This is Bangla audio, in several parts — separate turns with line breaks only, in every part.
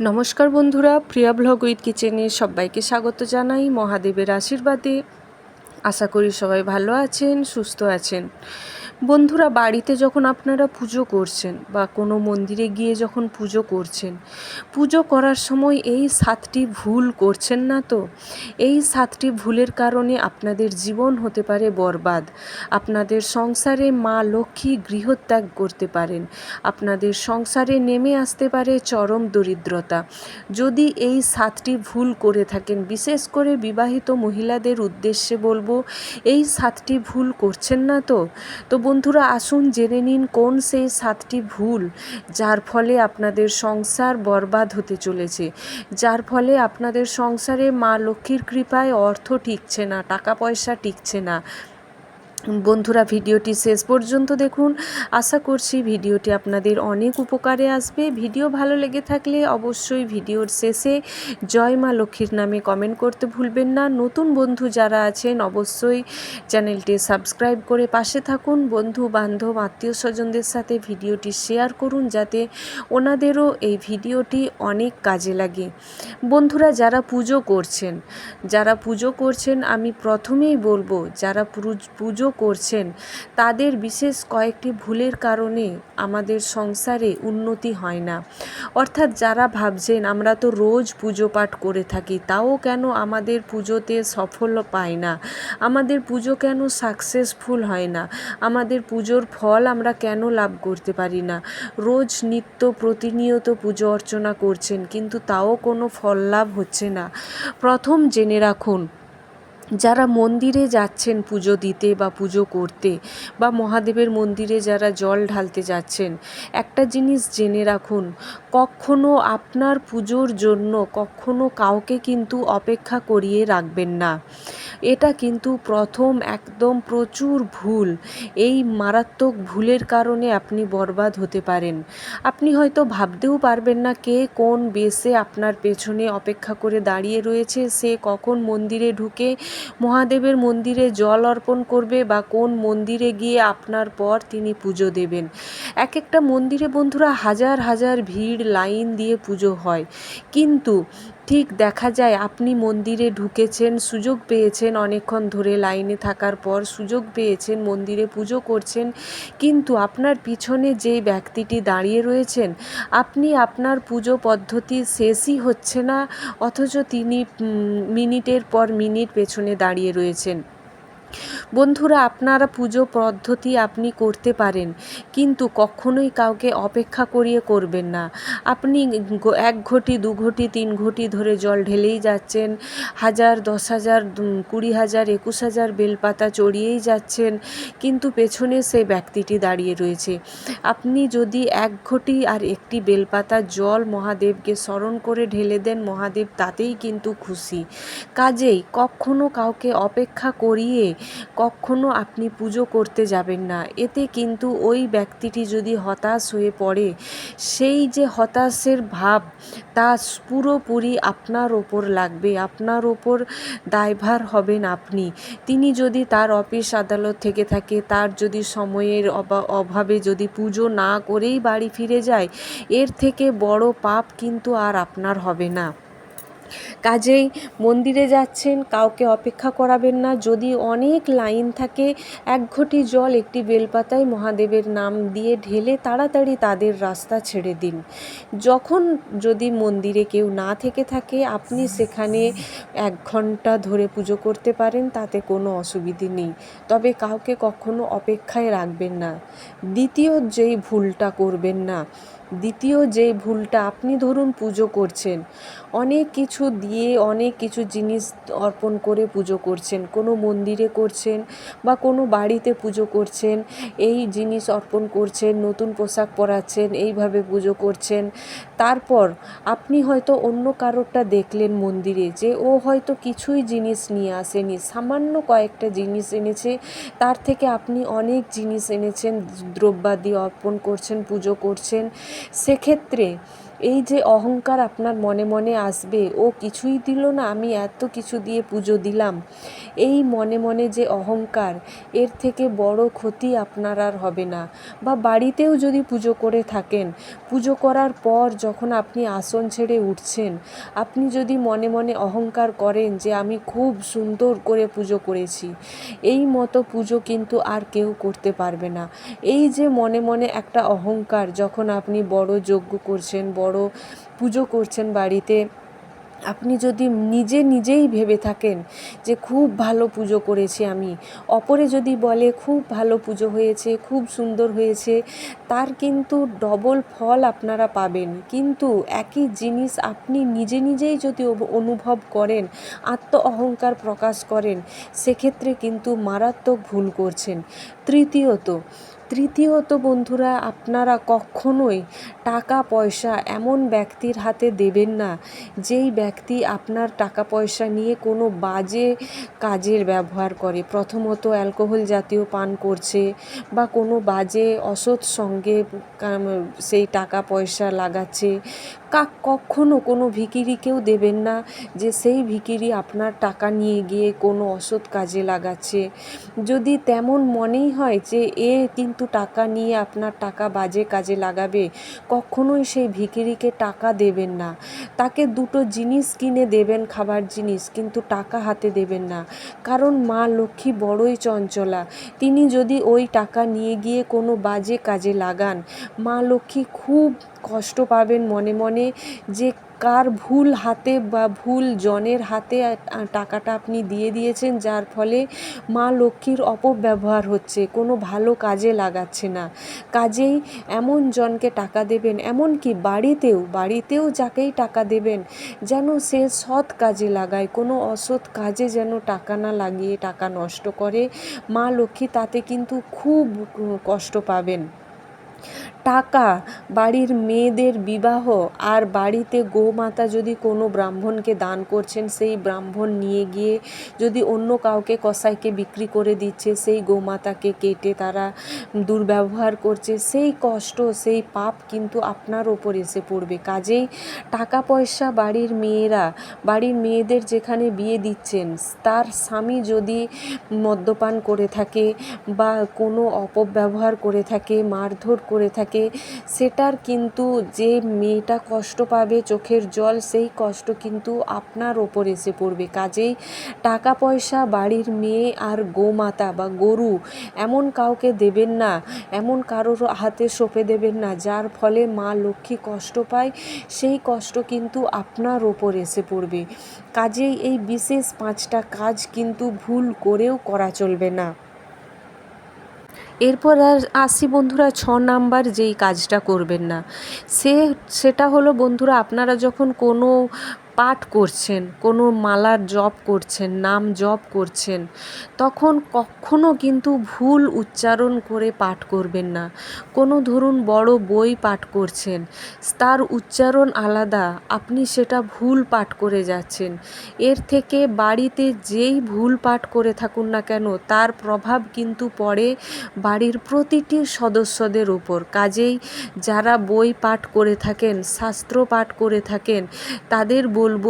নমস্কার বন্ধুরা, প্রিয়া ব্লগ উইথ কিচেনে সবাইকে স্বাগত জানাই মহাদেবের আশীর্বাদে। আশা করি সবাই ভালো আছেন, সুস্থ আছেন। বন্ধুরা, বাড়িতে যখন আপনারা পুজো করছেন বা কোনো মন্দিরে গিয়ে যখন পুজো করছেন, পুজো করার সময় এই সাতটি ভুল করছেন না তো? এই সাতটি ভুলের কারণে আপনাদের জীবন হতে পারে বরবাদ। আপনাদের সংসারে মা লক্ষ্মী গৃহত্যাগ করতে পারেন। আপনাদের সংসারে নেমে আসতে পারে চরম দরিদ্রতা। যদি এই সাতটি ভুল করে থাকেন, বিশেষ করে বিবাহিত মহিলাদের উদ্দেশ্যে বলব, এই সাতটি ভুল করছেন না তো? তো বন্ধুরা, আসুন জেনে নিন কোন সেই সাতটি ভুল যার ফলে আপনাদের সংসার বরবাদ হতে চলেছে। যার ফলে আপনাদের সংসারে মা লক্ষ্মীর কৃপায় অর্থ টিকছে না, টাকা পয়সা টিকছে না। বন্ধুরা, ভিডিওটি শেষ পর্যন্ত দেখুন। আশা করছি ভিডিওটি আপনাদের অনেক উপকারে আসবে। ভিডিও ভালো লেগে থাকলে অবশ্যই ভিডিওর শেষে জয় মা লক্ষ্মীর নামে কমেন্ট করতে ভুলবেন না। নতুন বন্ধু যারা আছেন, অবশ্যই চ্যানেলটি সাবস্ক্রাইব করে পাশে থাকুন। বন্ধু, বান্ধব, আত্মীয় স্বজনদের সাথে ভিডিওটি শেয়ার করুন, যাতে ওনাদেরও এই ভিডিওটি অনেক কাজে লাগে। বন্ধুরা, যারা পুজো করছেন, যারা পুজো করছেন, আমি প্রথমেই বলব, যারা পুজো করছেন। তাদের বিশেষ কয়েকটি ভুলের কারণে আমাদের সংসারে উন্নতি হয় না। অর্থাৎ যারা ভাবছেন, আমরা তো রোজ পুজো পাঠ করে থাকি, তাও কেন আমাদের পুজোতে সফল পাই না? আমাদের পুজো কেন সাকসেসফুল হয় না? আমাদের পুজোর ফল আমরা কেন লাভ করতে পারি না? রোজ নিত্য প্রতিনিয়ত পুজো অর্চনা করছেন, কিন্তু তাও কোনো ফল লাভ হচ্ছে না। প্রথম জেনে রাখুন যারা মন্দিরে যাচ্ছেন পুজো দিতে বা পুজো করতে বা মহাদেবের মন্দিরে যারা জল ঢালতে যাচ্ছেন, একটা জিনিস জেনে রাখুন, কখনো আপনার পুজোর জন্য কখনো কাউকে কিন্তু অপেক্ষা করিয়ে রাখবেন না। এটা কিন্তু প্রথম একদম প্রচুর ভুল। এই মারাত্মক ভুলের কারণে আপনি বরবাদ হতে পারেন। আপনি হয়তো ভাবতেও পারবেন না কে কোন বেসে আপনার পেছনে অপেক্ষা করে দাঁড়িয়ে রয়েছে, সে কখন মন্দিরে ঢুকে মহাদেবের মন্দিরে জল অর্পণ করবে বা কোন মন্দিরে গিয়ে আপনার পর তিনি পুজো দেবেন। এক একটা মন্দিরে বন্ধুরা হাজার হাজার ভিড় লাইন দিয়ে পুজো হয়। কিন্তু ঠিক দেখা যায়, আপনি মন্দিরে ঢুকেছেন, সুযোগ পেয়েছেন অনেকক্ষণ ধরে লাইনে থাকার পর, সুযোগ পেয়েছেন, মন্দিরে পুজো করছেন, কিন্তু আপনার পিছনে যেই ব্যক্তিটি দাঁড়িয়ে রয়েছেন, আপনি আপনার পুজো পদ্ধতি শেষই হচ্ছে না, অথচ তিনি মিনিটের পর মিনিট পেছনে দাঁড়িয়ে রয়েছেন। বন্ধুরা, আপনারা পুজো পদ্ধতি আপনি করতে পারেন, কিন্তু কখনোই কাউকে অপেক্ষা করিয়ে করবেন না। আপনি এক ঘটি, দু ঘটি, তিন ঘটি ধরে জল ঢেলেই যাচ্ছেন, হাজার, দশ হাজার কুড়ি হাজার, একুশ হাজার বেলপাতা চড়িয়েই যাচ্ছেন, কিন্তু পেছনে সেই ব্যক্তিটি দাঁড়িয়ে রয়েছে। আপনি যদি এক ঘটি আর একটি বেলপাতা জল মহাদেবকে স্মরণ করে ঢেলে দেন, মহাদেব তাতেই কিন্তু খুশি। কাজেই কখনো কাউকে অপেক্ষা করিয়ে কখনো আপনি পুজো করতে যাবেন না। এতে কিন্তু ওই ব্যক্তিটি যদি হতাশ হয়ে পড়ে, সেই যে হতাশের ভাব, তা পুরোপুরি আপনার ওপর লাগবে, আপনার ওপর দায়ভার হবেন আপনি। তিনি যদি তার অফিস আদালত থেকে থাকে, তার যদি সময়ের অভাবে যদি পুজো না করেই বাড়ি ফিরে যায়, এর থেকে বড় পাপ কিন্তু আর আপনার হবে না। কাজেই মন্দিরে যাচ্ছেন, কাউকে অপেক্ষা করাবেন না। যদি অনেক লাইন থাকে, এক ঘটি জল একটি বেলপাতায় মহাদেবের নাম দিয়ে ঢেলে তাড়াতাড়ি তাদের রাস্তা ছেড়ে দিন। যখন যদি মন্দিরে কেউ না থেকে থাকে, আপনি সেখানে এক ঘণ্টা ধরে পুজো করতে পারেন, তাতে কোনো অসুবিধে নেই। তবে কাউকে কখনো অপেক্ষায় রাখবেন না। দ্বিতীয় যেই ভুলটা করবেন না, দ্বিতীয় যে ভুলটা আপনি ধরুন পুজো করছেন, অনেক কিছু দিয়ে অনেক কিছু জিনিস অর্পণ করে পুজো করছেন। কোনো মন্দিরে করছেন বা কোনো বাড়িতে পুজো করছেন, এই জিনিস অর্পণ করছেন, নতুন পোশাক পরাচ্ছেন, এইভাবে পুজো করছেন। তারপর আপনি হয়তো অন্য কারোরটা দেখলেন মন্দিরে যে ও হয়তো কিছুই জিনিস নিয়ে আসেনি, সামান্য কয়েকটা জিনিস এনেছে, তার থেকে আপনি অনেক জিনিস এনেছেন, দ্রব্যাদি অর্পণ করছেন, পুজো করছেন। সেক্ষেত্রে এই যে অহংকার আপনার মনে মনে আসবে, ও কিছুই দিল না, আমি এত কিছু দিয়ে পুজো দিলাম। এই মনে মনে যে অহংকার, এর থেকে বড় ক্ষতি আপনার আর হবে না। বা বাড়িতেও যদি পুজো করে থাকেন, পুজো করার পর যখন আপনি আসন ছেড়ে উঠছেন, আপনি যদি মনে মনে অহংকার করেন যে আমি খুব সুন্দর করে পুজো করেছি, এই মতো পুজো কিন্তু আর কেউ করতে পারবে না। এই যে মনে মনে একটা অহংকার, যখন আপনি বড় যজ্ঞ করছেন, বড় পুজো করছেন বাড়িতে, আপনি যদি নিজে নিজেই ভেবে থাকেন যে খুব ভালো পুজো করেছি আমি, অপরে যদি বলে খুব ভালো পুজো হয়েছে, খুব সুন্দর হয়েছে, তার কিন্তু ডবল ফল আপনারা পাবেন। কিন্তু একই জিনিস আপনি নিজে নিজেই যদি অনুভব করেন আত্ম অহংকার প্রকাশ করেন, সেক্ষেত্রে কিন্তু মারাত্মক ভুল করছেন। তৃতীয়ত তৃতীয়ত বন্ধুরা, আপনারা কখনোই টাকা পয়সা এমন ব্যক্তির হাতে দেবেন না, যেই ব্যক্তি আপনার টাকা পয়সা নিয়ে কোনো বাজে কাজের ব্যবহার করে। প্রথমত অ্যালকোহল জাতীয় পান করছে বা কোনো বাজে অসৎ সঙ্গে সেই টাকা পয়সা লাগাচ্ছে। কা কখনো কোনো ভিখিরিকেও দেবেন না যে সেই ভিখিরি আপনার টাকা নিয়ে গিয়ে কোনো অসৎ কাজে লাগাচ্ছে। যদি তেমন মনেই হয় যে এ কিন্তু টাকা নিয়ে আপনার টাকা বাজে কাজে লাগাবে, কখনোই সেই ভিখিরিকে টাকা দেবেন না। তাকে দুটো জিনিস কিনে দেবেন, খাবার জিনিস, কিন্তু টাকা হাতে দেবেন না। কারণ মা লক্ষ্মী বড়ই চঞ্চলা। তিনি যদি ওই টাকা নিয়ে গিয়ে কোনো বাজে কাজে লাগান, মা লক্ষ্মী খুব কষ্ট পাবেন মনে মনে যে কার ভুল হাতে বা ভুল জনের হাতে টাকাটা আপনি দিয়ে দিয়েছেন, যার ফলে মা লক্ষ্মীর অপব্যবহার হচ্ছে, কোনো ভালো কাজে লাগাচ্ছে না। কাজেই এমন জনকে টাকা দেবেন, এমনকি বাড়িতেও বাড়িতেও যাকেই টাকা দেবেন, যেন সে সৎ কাজে লাগায়, কোনো অসৎ কাজে যেন টাকা না লাগিয়ে টাকা নষ্ট করে। মা লক্ষ্মী তাতে কিন্তু খুব কষ্ট পাবেন। টাকা, বাড়ির মেয়েদের বিবাহ আর বাড়িতে গোমাতা যদি কোনো ব্রাহ্মণকে দান করছেন, সেই ব্রাহ্মণ নিয়ে গিয়ে যদি অন্য কাউকে কসাইকে বিক্রি করে দিচ্ছে, সেই গোমাতাকে কেটে তারা দুর্ব্যবহার করছে, সেই কষ্ট, সেই পাপ কিন্তু আপনার ওপর এসে পড়বে। কাজেই টাকা পয়সা বাড়ির মেয়েরা, বাড়ির মেয়েদের যেখানে বিয়ে দিচ্ছেন, তার স্বামী যদি মদ্যপান করে থাকে বা কোনো অপব্যবহার করে থাকে, মারধর করে থাকে সেটার কিন্তু যে মেয়েটা কষ্ট পাবে চোখের জল, সেই কষ্ট কিন্তু আপনার ওপর এসে পড়বে। কাজেই টাকা পয়সা বাড়ির মেয়ে আর গোমাতা বা গরু এমন কাউকে দেবেন না, এমন কারোর হাতে সঁপে দেবেন না, যার ফলে মা লক্ষ্মী কষ্ট পায়, সেই কষ্ট কিন্তু আপনার ওপর এসে পড়বে। কাজেই এই বিশেষ পাঁচটা কাজ কিন্তু ভুল করেও করা চলবে না। এরপর আর আসি বন্ধুরা, ছ নাম্বার যেই কাজটা করবেন না। সে, সেটা হলো বন্ধুরা, আপনারা যখন কোনো পাঠ করছেন, কোনো মালার জপ করছেন, নাম জপ করছেন, তখন কখনো কিন্তু ভুল উচ্চারণ করে পাঠ করবেন না। কোনো ধরুন বড় বই পাঠ করছেন, তার উচ্চারণ আলাদা, আপনি সেটা ভুল পাঠ করে যাচ্ছেন। এর থেকে বাড়িতে যেই ভুল পাঠ করে থাকুন না কেন, তার প্রভাব কিন্তু পড়ে বাড়ির প্রতিটি সদস্যদের উপর। কাজেই যারা বই পাঠ করে থাকেন, শাস্ত্র পাঠ করে থাকেন, তাদের বলব,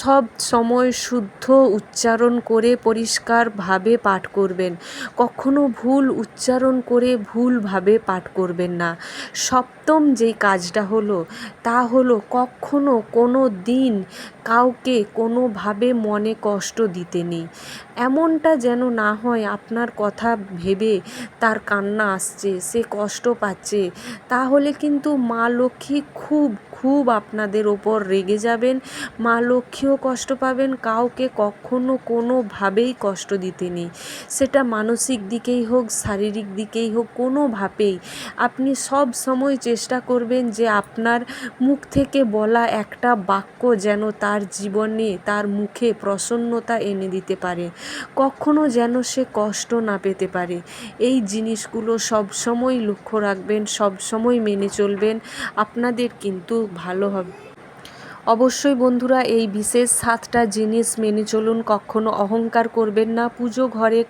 সব সময় শুদ্ধ উচ্চারণ করে পরিষ্কারভাবে পাঠ করবেন। কখনো ভুল উচ্চারণ করে ভুলভাবে পাঠ করবেন না। সপ্তম যেই কাজটা হলো, তা হলো কখনো কোনো দিন কাউকে কোনোভাবে মনে কষ্ট দিতে নেই। এমনটা যেন না হয়, আপনার কথা ভেবে তার কান্না আসছে, সে কষ্ট পাচ্ছে। তাহলে কিন্তু মা লক্ষ্মী খুব খুব আপনাদের ওপর রেগে যাবেন। মা লক্ষ্মীও কষ্ট পাবেন, কাউকে কখনো কোনোভাবেই কষ্ট দিতে নেই। সেটা মানসিক দিকেই হোক, শারীরিক দিকেই হোক, কোনোভাবেই। আপনি সব সময় চেষ্টা করবেন যে আপনার মুখ থেকে বলা একটা বাক্য যেন তার জীবনে, তার মুখে প্রসন্নতা এনে দিতে পারে। কখনো যেন সে কষ্ট না পেতে পারে। এই জিনিসগুলো সব সময় লক্ষ্য রাখবেন, সব সময় মেনে চলবেন। আপনাদের কিন্তু ভালো হবে। অবশ্যই বন্ধুরা, এই বিশেষ সাতটা জিনিস মেনে চলুন, কখনো অহংকার করবেন না। পুজো ঘরে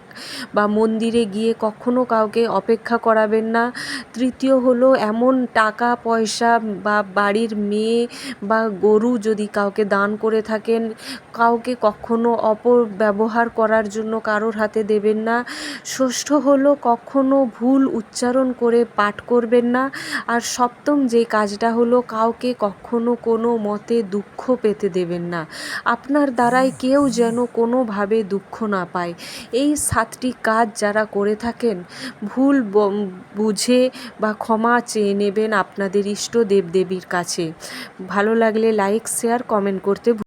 বা মন্দিরে গিয়ে কখনো কাউকে অপেক্ষা করাবেন না। তৃতীয় হলো, এমন টাকা, পয়সা বা বাড়ির মেয়ে বা গরু যদি কাউকে দান করে থাকেন, কাউকে কখনো অপব্যবহার করার জন্য কারোর হাতে দেবেন না। ষষ্ঠ হলো, কখনো ভুল উচ্চারণ করে পাঠ করবেন না। আর সপ্তম যে কাজটা হলো, কাউকে কখনো কোনো মতে দুঃখ পেতে দেবেন না। আপনার দ্বারাই কেউ যেন কোনোভাবে দুঃখ না পায়। এই সাতটি কাজ যারা করে থাকেন, ভুল বুঝে বা ক্ষমা চেয়ে নেবেন আপনাদের ইষ্ট দেবদেবীর কাছে। ভালো লাগলে লাইক শেয়ার কমেন্ট করতে